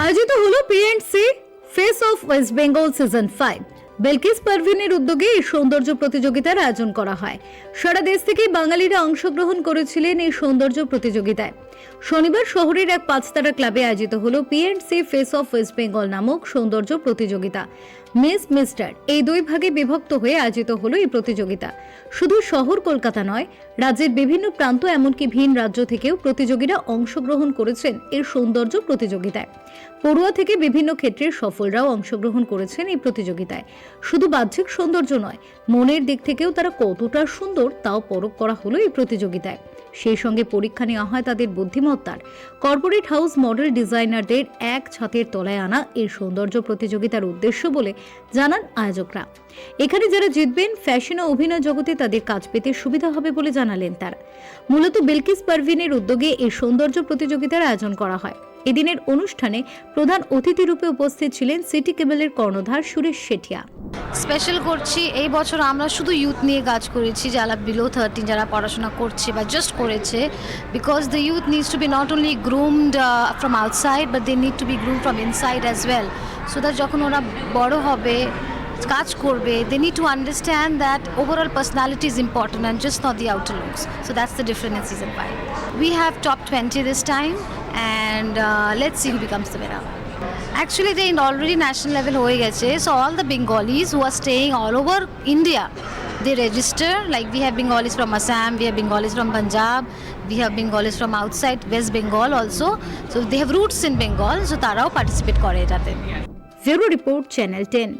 আয়োজিত হলো PNC Face of West Bengal season five Belkis পারভিনের উদ্যোগে এই সৌন্দর্য প্রতিযোগিতার আয়োজন করা হয়। সারা দেশ থেকে বাঙালিরা অংশগ্রহণ করেছিলেন এই সৌন্দর্য প্রতিযোগিতায়। শনিবার শহরের এক পাঁচতারা ক্লাবে আয়োজিত হলো PNC Face of West Bengal নামক সৌন্দর্য প্রতিযোগিতা। মিস মিস্টার এই দুই ভাগে বিভক্ত হয়ে আয়োজিত হলো এই প্রতিযোগিতা। শুধু শহর কলকাতা নয়, রাজ্যের বিভিন্ন প্রান্ত এমনকি ভিন রাজ্য থেকেও প্রতিযোগীরা অংশগ্রহণ করেছেন এর সৌন্দর্য প্রতিযোগিতায়। পড়ুয়া থেকে বিভিন্ন ক্ষেত্রে সফলরাও অংশগ্রহণ করেছেন এই প্রতিযোগিতায়। শুধু বাহ্যিক সৌন্দর্য নয়, মনের দিক থেকেও তারা কতটা সুন্দর তাও পরখ করা হলো এই প্রতিযোগিতায়। সেই সঙ্গে পরীক্ষা নেওয়া হয় তাদের বুদ্ধিমত্তার। কর্পোরেট হাউস মডেল ডিজাইনারদের এক ছাতের তলায় আনা এই সৌন্দর্য প্রতিযোগিতার উদ্দেশ্য বলে জানান আয়োজকরা। এখানে যারা জিতবেন ফ্যাশন ও অভিনয় জগতে তাদের কাজ পেতে সুবিধা হবে বলে জানালেন তারা। মূলত বিলকিস পারভিনের উদ্যোগে এই সৌন্দর্য প্রতিযোগিতার আয়োজন করা হয়। এদিনের অনুষ্ঠানে প্রধান অতিথি রূপে উপস্থিত ছিলেন সিটি কেবলের কর্ণধার সুরেশ শেঠিয়া। স্পেশাল করছি। এই বছর আমরা শুধু ইউথ নিয়ে কাজ করেছি, যারা বিলো থার্টিন যারা পড়াশোনা করছে বা জাস্ট করেছে because the youth needs to be not only groomed from outside but they need to be groom from inside as well so that যখন ওরা বড় হবে, কাজ করবে they need to understand that overall personality is important and just not the outer looks so that's the difference in season five we have top twenty this time and let's see who becomes the winner. Actually, they already national level হয়ে গেছে so all the Bengalis who are staying all over India they register like we have Bengalis from Assam, we have Bengalis from Punjab, we have Bengalis from outside West Bengal also so they have roots in Bengal so তারাও participate করে এটাতে bureau report channel ten